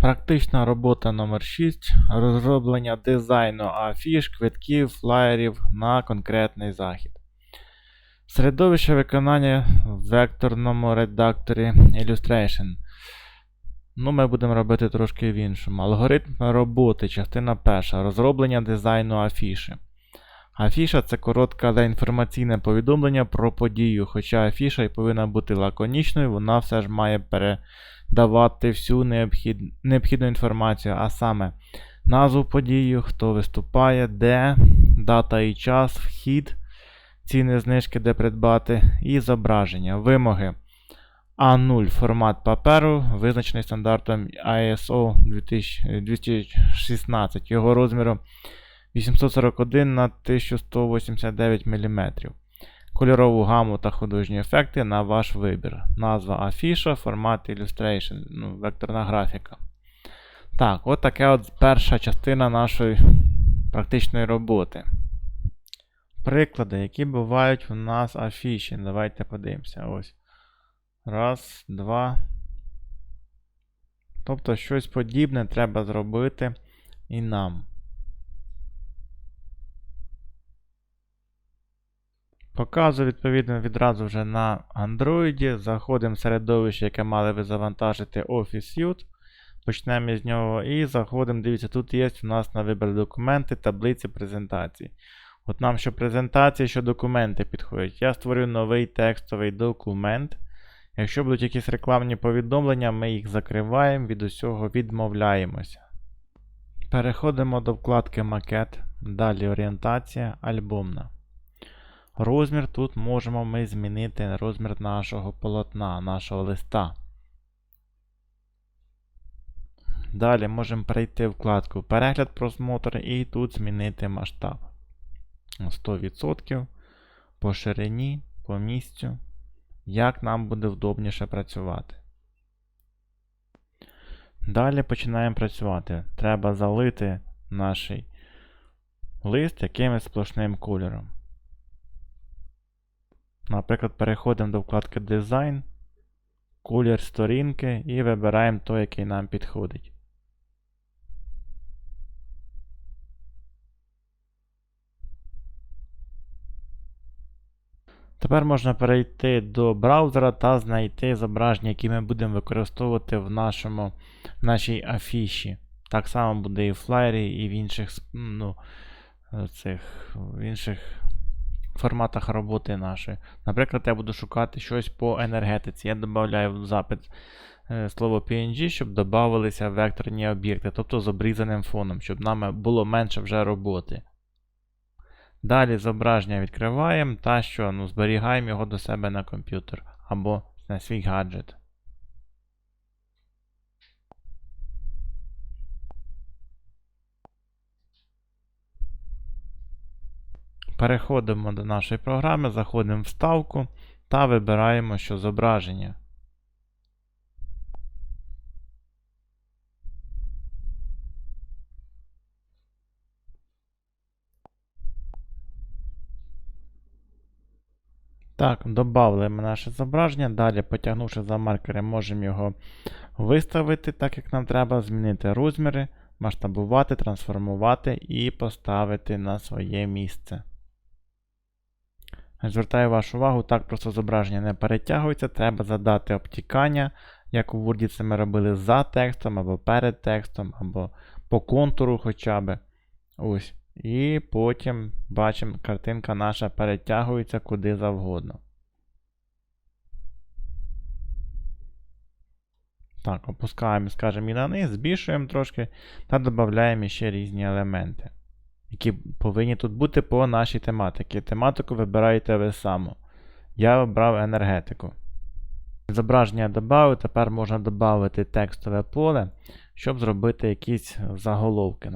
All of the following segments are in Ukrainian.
Практична робота номер 6 Розроблення дизайну афіш, квитків, флаєрів на конкретний захід. Середовище виконання в векторному редакторі Illustration. Ну, ми будемо робити трошки в іншому. Алгоритм роботи, частина перша. Розроблення дизайну афіші. Афіша це коротке, але інформаційне повідомлення про подію. Хоча афіша і повинна бути лаконічною, вона все ж має передавати всю необхід... необхідну інформацію, а саме назву події, хто виступає, де, дата і час, вхід, ціни знижки, де придбати, і зображення, вимоги. А0 формат паперу, визначений стандартом ISO 2000 216, його розміру 841 на 1189 мм. Кольорову гаму та художні ефекти на ваш вибір. Назва афіша, формат Illustration, ну, векторна графіка. Так, от таке от перша частина нашої практичної роботи. Приклади, які бувають у нас афіші. Давайте подивимося. Ось. Раз, два. Тобто щось подібне треба зробити і нам. Показую, відповідно, відразу вже на Android. Заходимо в середовище, яке мали ви завантажити Office Suite. Почнемо з нього і заходимо. Дивіться, тут є у нас на вибір документи, таблиці презентації. От нам що презентації, що документи підходять. Я створю новий текстовий документ. Якщо будуть якісь рекламні повідомлення, ми їх закриваємо, від усього відмовляємося. Переходимо до вкладки Макет. Далі орієнтація, альбомна. Розмір тут можемо ми змінити розмір нашого полотна, нашого листа. Далі можемо перейти в вкладку Перегляд просмотр і тут змінити масштаб. 100% по ширині, по місцю, як нам буде вдобніше працювати. Далі починаємо працювати. Треба залити наш лист якимось сплошним кольором. Наприклад, переходимо до вкладки Дизайн, колір сторінки і вибираємо той, який нам підходить. Тепер можна перейти до браузера та знайти зображення, які ми будемо використовувати в, нашому, в нашій афіші. Так само буде і в флаєрі, і в інших, ну, цих, в інших форматах роботи нашої. Наприклад, я буду шукати щось по енергетиці. Я додаю в запит е, слово PNG, щоб додавалися векторні об'єкти, тобто з обрізаним фоном, щоб нам було менше вже роботи. Далі зображення відкриваємо та що ну, зберігаємо його до себе на комп'ютер або на свій гаджет. Переходимо до нашої програми, заходимо в вставку та вибираємо, що зображення. Так, додали наше зображення. Далі, потягнувши за маркери, можемо його виставити, так як нам треба, змінити розміри, масштабувати, трансформувати і поставити на своє місце. Звертаю вашу увагу, так просто зображення не перетягується, треба задати обтікання, як у Word це ми робили за текстом, або перед текстом, або по контуру хоча б. Ось. І потім бачимо, картинка наша перетягується куди завгодно. Так, опускаємо, скажімо, і на низ, збільшуємо трошки та додаємо ще різні елементи, які повинні тут бути по нашій тематиці. Тематику вибираєте ви само. Я обрав енергетику. Зображення додав, тепер можна додати текстове поле, щоб зробити якісь заголовки.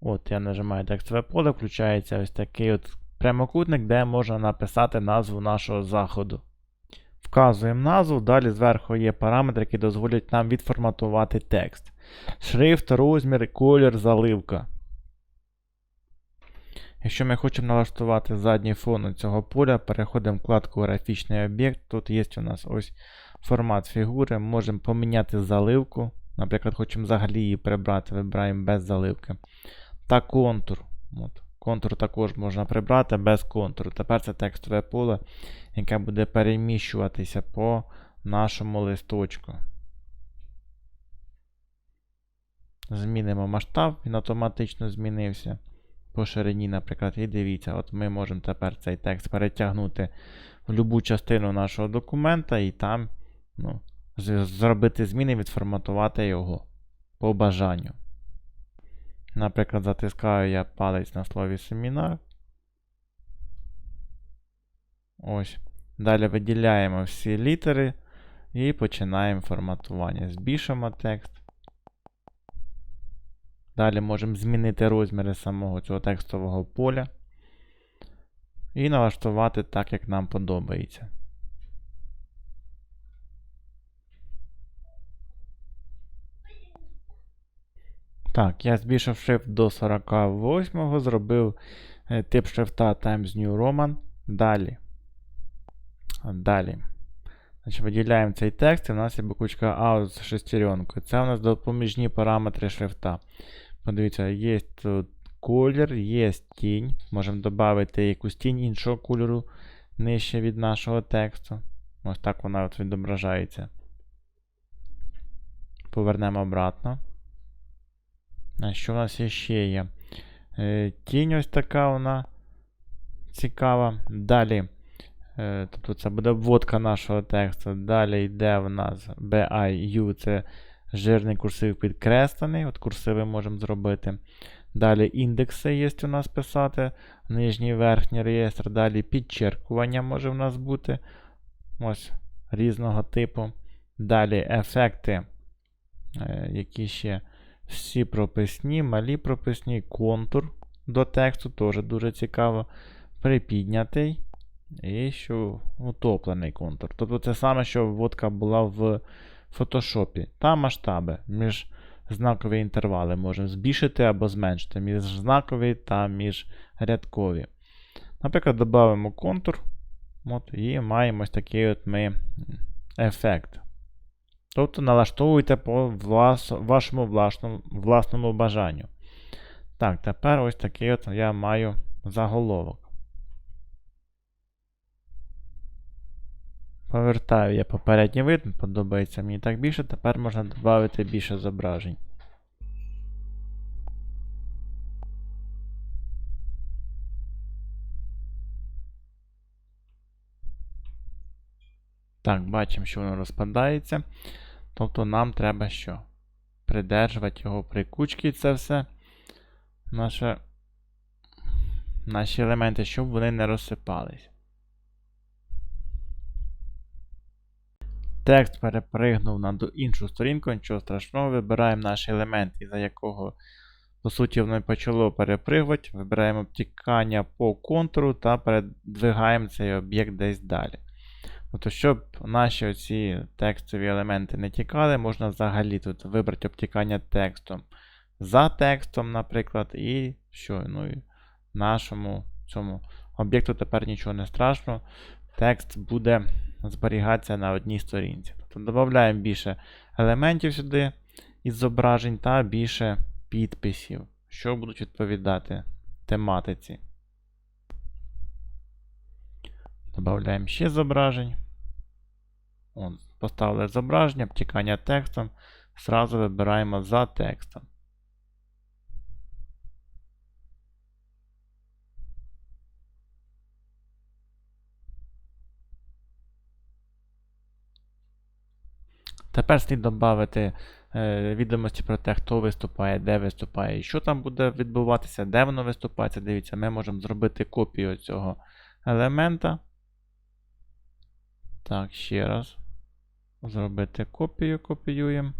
От я нажимаю текстове поле, включається ось такий от прямокутник, де можна написати назву нашого заходу. Вказуємо назву, далі зверху є параметри, які дозволять нам відформатувати текст. Шрифт, розмір, колір, заливка. Якщо ми хочемо налаштувати задній фон цього поля, переходимо в вкладку Графічний об'єкт. Тут є у нас ось формат фігури. Можемо поміняти заливку. Наприклад, хочемо взагалі її прибрати, вибираємо без заливки. Та контур. От. Контур також можна прибрати без контуру. Тепер це текстове поле, яке буде переміщуватися по нашому листочку. Змінимо масштаб, він автоматично змінився по ширині, наприклад. І дивіться, от ми можемо тепер цей текст перетягнути в будь-яку частину нашого документа і там ну, зробити зміни, відформатувати його по бажанню. Наприклад, затискаю я палець на слові семінар. Ось. Далі виділяємо всі літери і починаємо форматування. Збільшимо текст. Далі можемо змінити розміри самого цього текстового поля і налаштувати так, як нам подобається. Так, я збільшив шрифт до 48, зробив е, тип шрифта Times New Roman. Далі. Далі. Значить, виділяємо цей текст, і в нас є буквочка A з шестеренкою. Це у нас допоміжні параметри шрифта. Подивіться, є тут колір, є тінь. Можемо додати якусь тінь іншого кольору нижче від нашого тексту. Ось так вона от відображається. Повернемо обратно. А що в нас ще є? Е, тінь ось така вона цікава. Далі. Е, тобто це буде вводка нашого тексту. Далі йде в нас BIU, це жирний курсив підкреслений. От курсиви можемо зробити. Далі індекси є у нас писати. Нижній верхній реєстр. Далі підчеркування може в нас бути. Ось різного типу. Далі ефекти, е, які ще всі прописні, малі прописні, контур до тексту, теж дуже цікаво. Припіднятий. І що утоплений контур. Тобто це саме, що вводка була в фотошопі. Та масштаби між знакові інтервали можемо збільшити або зменшити. Між знакові та міжрядкові. Наприклад, додамо контур. От, і маємо ось такий от ми ефект. Тобто налаштовуйте по влас, вашому власному, власному бажанню. Так, тепер ось такий от я маю заголовок. Повертаю я попередній вид, подобається мені так більше. Тепер можна додати більше зображень. Так, бачимо, що воно розпадається. Тобто нам треба що? Придержувати його при кучці це все. Наше, наші елементи, щоб вони не розсипались. Текст перепригнув на іншу сторінку, нічого страшного, вибираємо наш елемент, із-за якого, по суті, воно почало перепригувати. Вибираємо обтікання по контуру та передвигаємо цей об'єкт десь далі. Тобто, щоб наші оці текстові елементи не тікали, можна взагалі тут вибрати обтікання текстом за текстом, наприклад, і що? Ну, і нашому цьому об'єкту тепер нічого не страшно. Текст буде зберігатися на одній сторінці. Тобто додаємо більше елементів сюди із зображень та більше підписів, що будуть відповідати тематиці. Додаємо ще зображень. Поставили зображення, обтікання текстом. Зразу вибираємо за текстом. Тепер слід додати е, відомості про те, хто виступає, де виступає і що там буде відбуватися, де воно виступається. Дивіться, ми можемо зробити копію цього елемента. Так, ще раз. Зробити копію, копіюємо.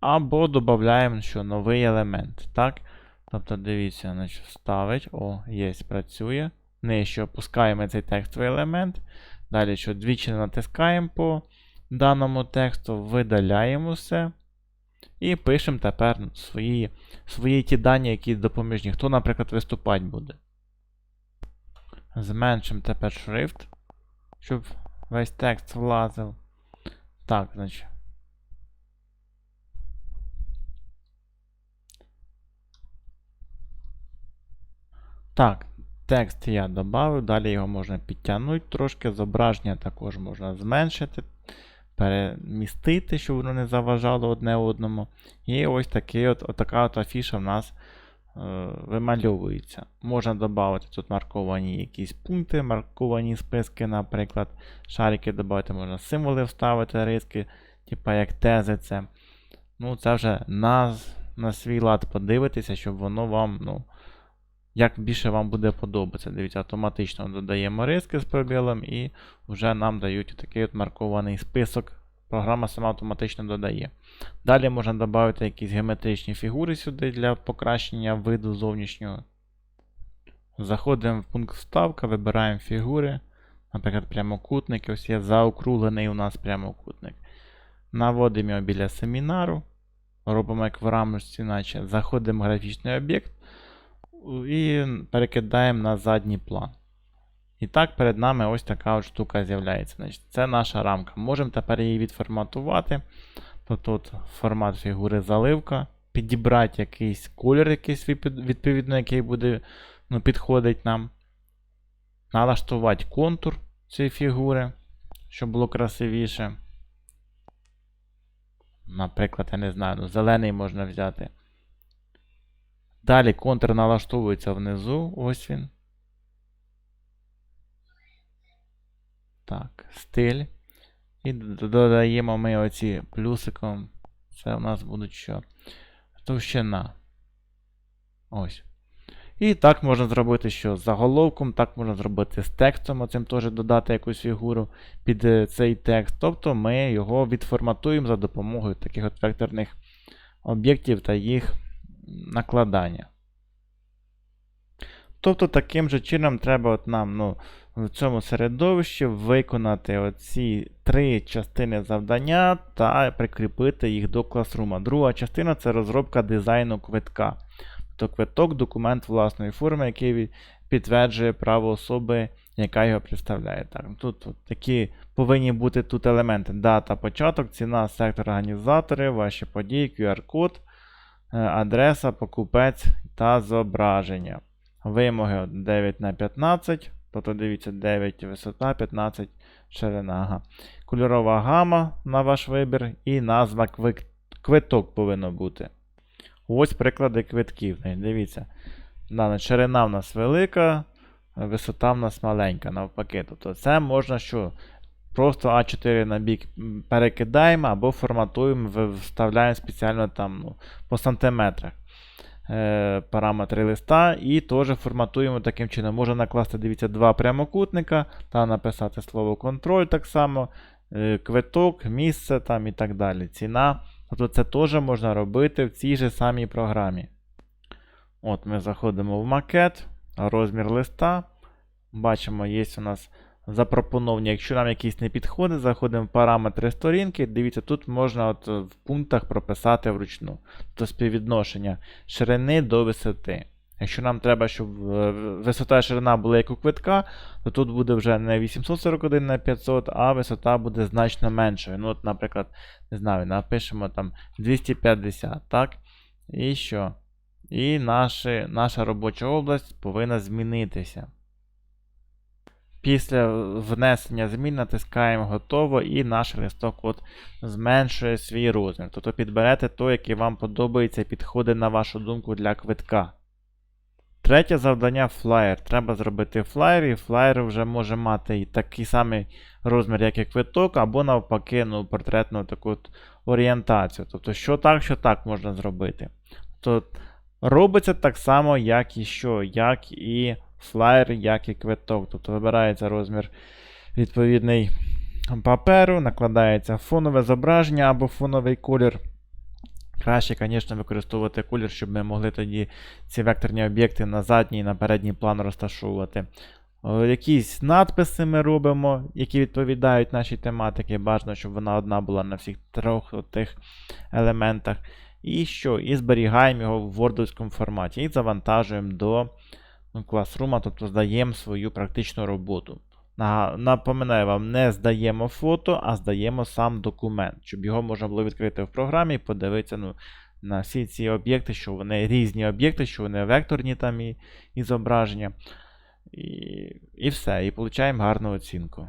Або додаємо що новий елемент. Так? Тобто, дивіться, значить, вставить. О, є, працює. Нижче опускаємо цей текстовий елемент. Далі, що двічі натискаємо по даному тексту, видаляємо все. І пишемо тепер свої свої ті дані, які допоміжні. Хто, наприклад, виступати буде. Зменшимо тепер шрифт, щоб весь текст влазив. Так, значить. Так, текст я додав, далі його можна підтягнути трошки, зображення також можна зменшити перемістити, щоб воно не заважало одне одному. І ось такий от, отака от афіша в нас е, вимальовується. Можна додати тут марковані якісь пункти, марковані списки, наприклад, шарики додати, можна символи вставити, риски, типа як тези це. Ну, це вже на, на свій лад подивитися, щоб воно вам, ну, як більше вам буде подобатися. Дивіться, автоматично додаємо риски з пробілом і вже нам дають такий от маркований список. Програма сама автоматично додає. Далі можна додати якісь геометричні фігури сюди для покращення виду зовнішнього. Заходимо в пункт вставка, вибираємо фігури. Наприклад, прямокутник. Ось є заокруглений у нас прямокутник. Наводимо його біля семінару. Робимо як в рамочці, наче заходимо в графічний об'єкт і перекидаємо на задній план. І так, перед нами ось така от штука з'являється. Значить, Це наша рамка. Можемо тепер її відформатувати. Тобто тут формат фігури заливка. Підібрати якийсь колір, якийсь відповідно, який буде ну, підходить нам. Налаштувати контур цієї фігури, щоб було красивіше. Наприклад, я не знаю, ну, зелений можна взяти. Далі контур налаштовується внизу. Ось він. Так, стиль. І додаємо ми оці плюсиком. Це у нас буде що? Товщина. Ось. І так можна зробити що з заголовком, так можна зробити з текстом, оцим теж додати якусь фігуру під е, цей текст. Тобто ми його відформатуємо за допомогою таких от векторних об'єктів та їх накладання. Тобто, таким же чином треба от нам ну, в цьому середовищі виконати оці три частини завдання та прикріпити їх до класрума. Друга частина це розробка дизайну квитка. Тобто квиток документ власної форми, який підтверджує право особи, яка його представляє. Так, Тут, тут такі повинні бути тут елементи: дата, початок, ціна, сектор організатори, ваші події, QR-код, адреса, покупець та зображення. Вимоги 9 на 15. Тобто, дивіться, 9 висота, 15 ширина. Кольорова гама на ваш вибір, і назва квиток повинно бути. Ось приклади квитків. Дивіться. Ширина в нас велика, висота в нас маленька, навпаки. Тобто це можна що? Просто А4 на бік перекидаємо або форматуємо, вставляємо спеціально там ну, по сантиметрах. Е, параметри листа і теж форматуємо таким чином. Можна накласти, дивіться, два прямокутника та написати слово контроль так само, е, квиток, місце там і так далі. Ціна. Тобто це теж можна робити в цій же самій програмі. От Ми заходимо в макет, розмір листа. Бачимо, є у нас запропоновані. Якщо нам якісь не підходить, заходимо в параметри сторінки. Дивіться, тут можна от в пунктах прописати вручну. Тобто співвідношення ширини до висоти. Якщо нам треба, щоб е, висота і ширина була як у квитка, то тут буде вже не 841 на 500, а висота буде значно меншою. Ну, от, Наприклад, не знаю, напишемо там 250. так? І що? І наші, наша робоча область повинна змінитися. Після внесення змін натискаємо готово і наш листок от зменшує свій розмір. Тобто підберете той, який вам подобається і підходить, на вашу думку, для квитка. Третє завдання флаєр. Треба зробити флаєр, і флаєр вже може мати і такий самий розмір, як і квиток, або навпаки, ну, портретну таку орієнтацію. Тобто, що так, що так можна зробити. Тобто, робиться так само, як і що, як і флаєр, як і квиток. Тобто вибирається розмір відповідний паперу, накладається фонове зображення або фоновий колір. Краще, звісно, використовувати колір, щоб ми могли тоді ці векторні об'єкти на задній і на передній план розташовувати. Якісь надписи ми робимо, які відповідають нашій тематиці. Бажано, щоб вона одна була на всіх трьох тих елементах. І що? І зберігаємо його в вордовському форматі і завантажуємо до Classroom, тобто здаємо свою практичну роботу. Напоминаю вам, не здаємо фото, а здаємо сам документ, щоб його можна було відкрити в програмі і подивитися, ну, на всі ці об'єкти, що вони різні об'єкти, що вони векторні там і, і зображення. І, і все. І отримаємо гарну оцінку.